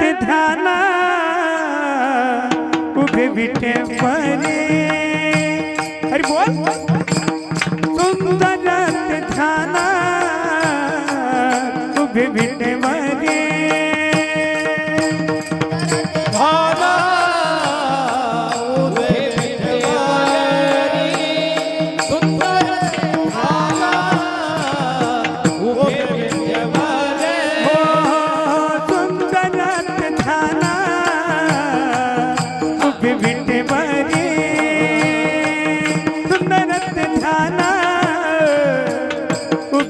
करत ध्याना उभे विटे परे. अरे बोल.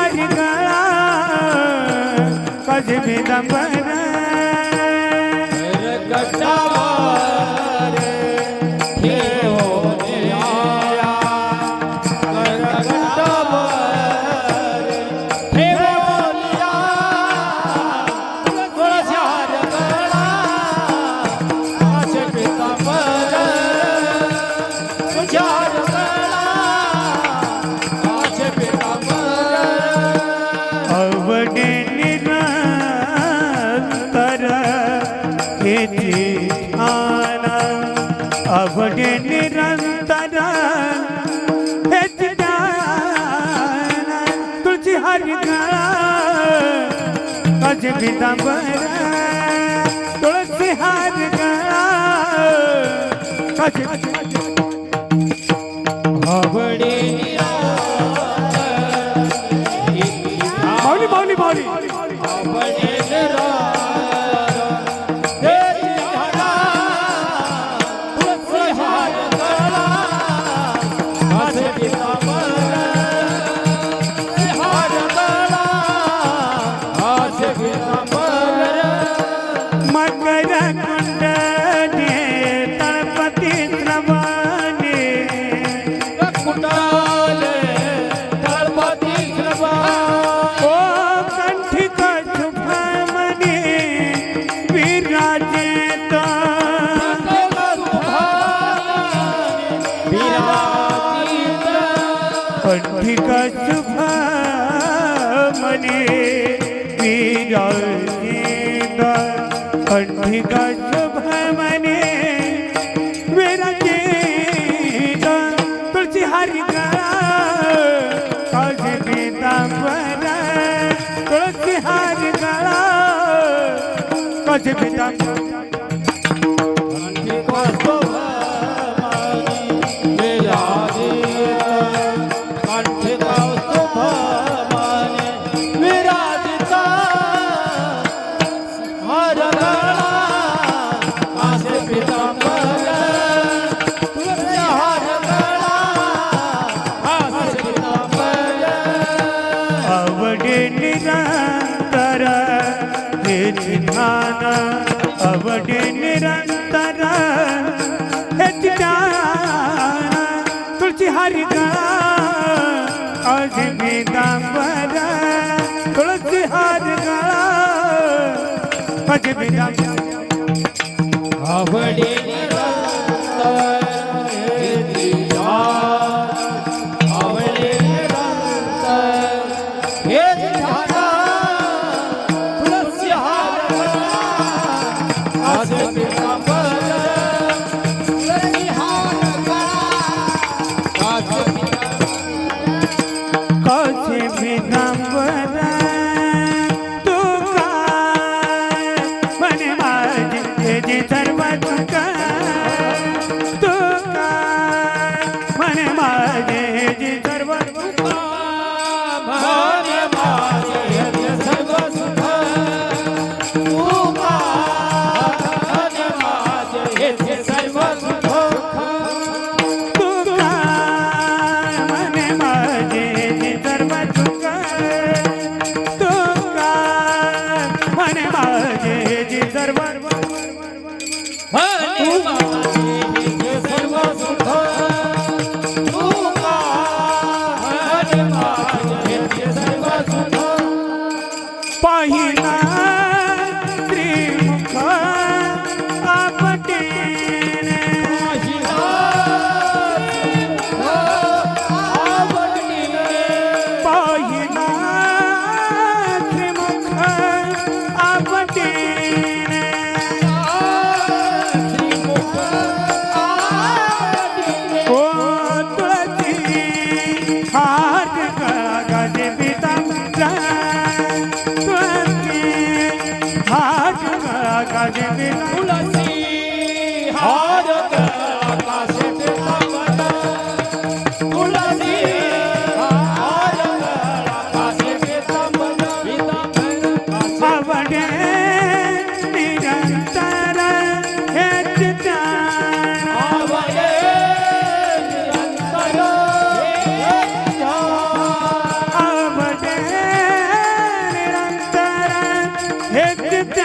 माझी कळा कधी मी दमना ਨਿਰੰਤਰ ਇਤ ਜਾਨ ਤੁਲਸੀ ਹਰਿ ਗਾਣਾ ਅਜ ਬਿਦੰਬਰ ਤੁਲਸੀ ਹਰਿ ਗਾਣਾ ਅਜ पंडित भवने Jai Jai ध्याना अवडे निरंतर हित जाना तुलसी हरि का अजमे दाम्बर तुलसी हरि का अजमे दाम्बर अवडे 아멘. Hit